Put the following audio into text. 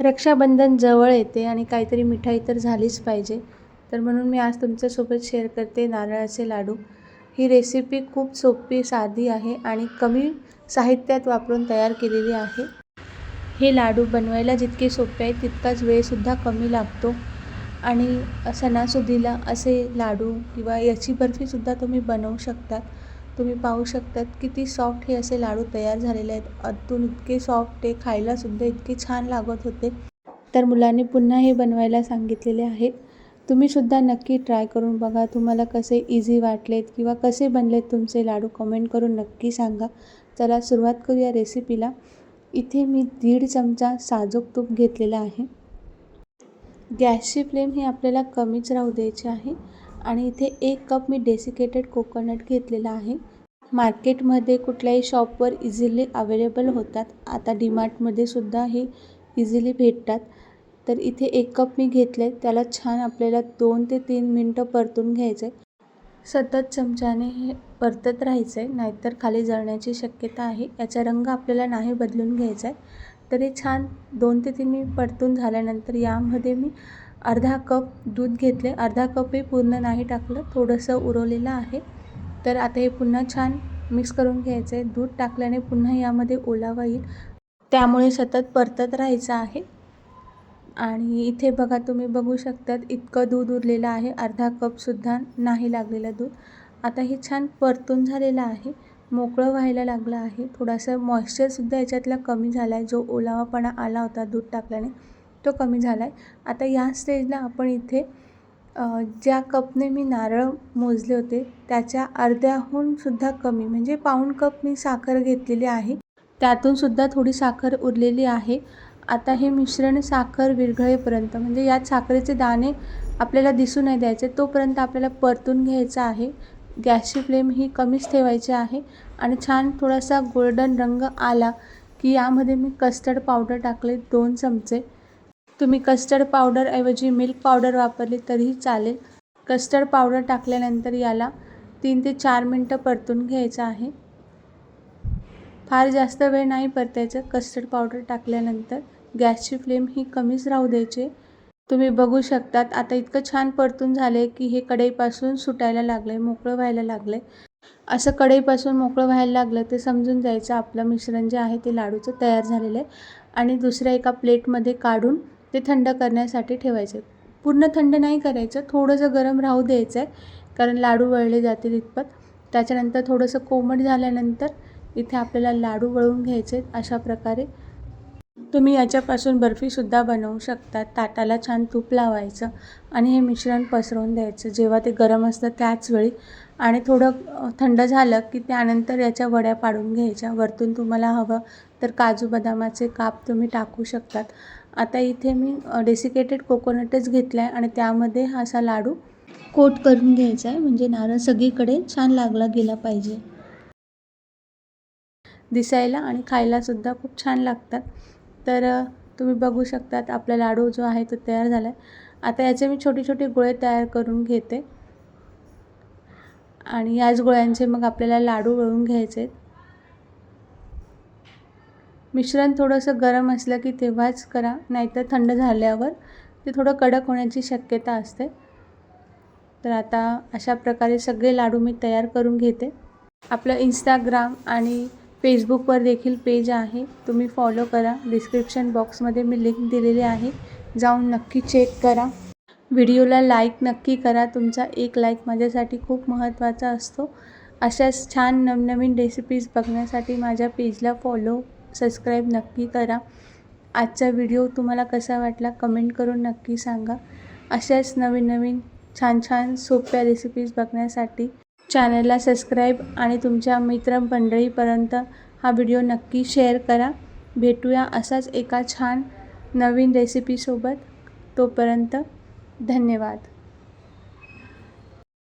रक्षाबंधन जवळ येते आणि काहीतरी मिठाई तर झालीच पाहिजे. तर म्हणून मी आज तुमच्यासोबत शेअर करते नारळाचे लाडू. ही रेसिपी खूप सोपी साधी आहे आणि कमी साहित्यात वापरून तयार केलेली आहे. हे लाडू बनवायला जितके सोपे आहेत तितकाच वेळसुद्धा कमी लागतो. आणि सणासुदीला असे लाडू किंवा याची बर्फीसुद्धा तुम्ही बनवू शकतात. तुम्ही पाहू शकतात किती सॉफ्ट हे असे लाडू तयार झालेले आहेत. आतून इतके सॉफ्ट ते खायलासुद्धा इतके छान लागत होते. तर मुलांनी पुन्हा हे बनवायला सांगितलेले आहेत तुम्हीसुद्धा नक्की ट्राय करून बघा. तुम्हाला कसे इझी वाटलेत किंवा कसे बनलेत तुमचे लाडू कमेंट करून नक्की सांगा. चला सुरुवात करूया रेसिपीला इथे मी दीड चमचा साजूक तूप घेतलेला आहे. गॅसची फ्लेम ही आपल्याला कमीच राहू द्यायची आहे. आणि इथे एक कप मी डेसिकेटेड कोकोनट घेतलेला आहे. मार्केटमध्ये कुठल्याही शॉपवर इझिली अवेलेबल होतात. आता डीमार्टमध्ये सुद्धा हे इझिली भेटतात. तर इथे एक कप मी घेतले त्याला छान आपल्याला दोन ते तीन मिनटं परतून घ्यायचं आहे सतत चमच्याने हे परतत राहायचं आहे नाहीतर खाली जळण्याची शक्यता आहे. याचा रंग आपल्याला नाही बदलून घ्यायचा आहे तर हे छान दोन ते तीन मिनिट परतून झाल्यानंतर यामध्ये मी अर्धा कप दूध घेतले. अर्धा कपही पूर्ण नाही टाकलं. थोडंसं उरवलेलं आहे. तर आता हे पुन्हा छान मिक्स करून घ्यायचं आहे. दूध टाकल्याने पुन्हा यामध्ये ओलावा येईल. त्यामुळे सतत परतत राहायचं आहे. आणि इथे बघा तुम्ही बघू शकतात इतकं दूध उरलेलं आहे. अर्धा कपसुद्धा नाही लागलेलं दूध. आता हे छान परतून झालेलं आहे. मोकळं व्हायला लागलं आहे. थोडासा मॉइश्चरसुद्धा याच्यातला कमी झाला आहे जो ओलावापणा आला होता दूध टाकल्याने. तो कमी झाला आहे आता या स्टेजला आपण इथे ज्या कपने मी नारळ मोजले होते त्याच्या अर्ध्याहून सुद्धा कमी म्हणजे पाऊण कप मी साखर घेतलेली आहे. त्यातूनसुद्धा थोडी साखर उरलेली आहे. आता हे मिश्रण साखर विरघळेपर्यंत म्हणजे यात साखरेचे दाणे आपल्याला दिसू नाही द्यायचे तोपर्यंत आपल्याला परतून घ्यायचं आहे. गॅसची फ्लेम ही कमीच ठेवायची आहे. आणि छान थोडासा गोल्डन रंग आला की यामध्ये मी कस्टर्ड पावडर टाकले दोन चमचे. तुम्ही कस्टर्ड पावडरऐवजी मिल्क पावडर वापरली तरीही चालेल. कस्टर्ड पावडर टाकल्यानंतर याला तीन ते चार मिनटं परतून घ्यायचं आहे. फार जास्त वेळ नाही परतायचं. कस्टर्ड पावडर टाकल्यानंतर गॅसची फ्लेम ही कमीच राहू द्यायची. तुम्ही बघू शकतात आता इतकं छान परतून झाले की हे कढईपासून सुटायला लागलं आहे मोकळं व्हायला लागलं आहे असं कढईपासून मोकळं व्हायला लागलं ते समजून जायचं. आपलं मिश्रण जे आहे ते लाडूचं तयार झालेलं आहे. आणि दुसऱ्या एका प्लेटमध्ये काढून ते थंड करण्यासाठी ठेवायचे. पूर्ण थंड नाही करायचं थोडंसं गरम राहू द्यायचं आहे कारण लाडू वळले जातील इतपत. त्याच्यानंतर थोडंसं कोमट झाल्यानंतर इथे आपल्याला लाडू वळून घ्यायचे अशा प्रकारे. तुम्ही याच्यापासून बर्फीसुद्धा बनवू शकता. ताटाला छान तूप लावायचं आणि हे मिश्रण पसरवून द्यायचं. जेव्हा ते गरम असतं त्याच वेळी. आणि थोडं थंड झालं की त्यानंतर याच्या वड्या पाडून घ्यायच्या. वरतून तुम्हाला हवं तर काजू बदामाचे काप तुम्ही टाकू शकतात. आता इथे मी डेसिकेटेड कोकोनटच घेतला आहे आणि त्यामध्ये हा असा लाडू कोट करून घ्यायचा आहे म्हणजे नारळ सगळीकडे छान लागला गेला पाहिजे. दिसायला आणि खायलासुद्धा खूप छान लागतात. तर तुम्ही बघू शकतात आपला लाडू जो आहे तो तयार झाला आहे आता याचे मी छोटे छोटे गोळे तयार करून घेते. आणि याच गोळ्यांचे मग आपल्याला लाडू वळून घ्यायचे आहेत मिश्रण थोडंसं गरम असलं की तेव्हाच करा नाहीतर थंड झाल्यावर ते थोडं कडक होण्याची शक्यता असते. तर आता अशा प्रकारे सगळे लाडू मी तयार करून घेते. आपलं इंस्टाग्राम आणि फेसबुकवर देखील पेज आहे. तुम्ही फॉलो करा. डिस्क्रिप्शन बॉक्समध्ये मी लिंक दिलेली आहे. जाऊन नक्की चेक करा. व्हिडिओला लाईक नक्की करा. तुमचा एक लाईक माझ्यासाठी खूप महत्त्वाचा असतो. अशाच छान नवनवीन रेसिपीज बघण्यासाठी माझ्या पेजला फॉलो सबस्क्राईब नक्की करा. आजचा व्हिडिओ तुम्हाला कसा वाटला कमेंट करून नक्की सांगा. अशाच नवीन नवीन छान छान सोप्या रेसिपीज बघण्यासाठी चॅनलला सबस्क्राईब आणि तुमच्या मित्रमंडळीपर्यंत हा व्हिडिओ नक्की शेअर करा. भेटूया असाच एका छान नवीन रेसिपीसोबत तोपर्यंत धन्यवाद.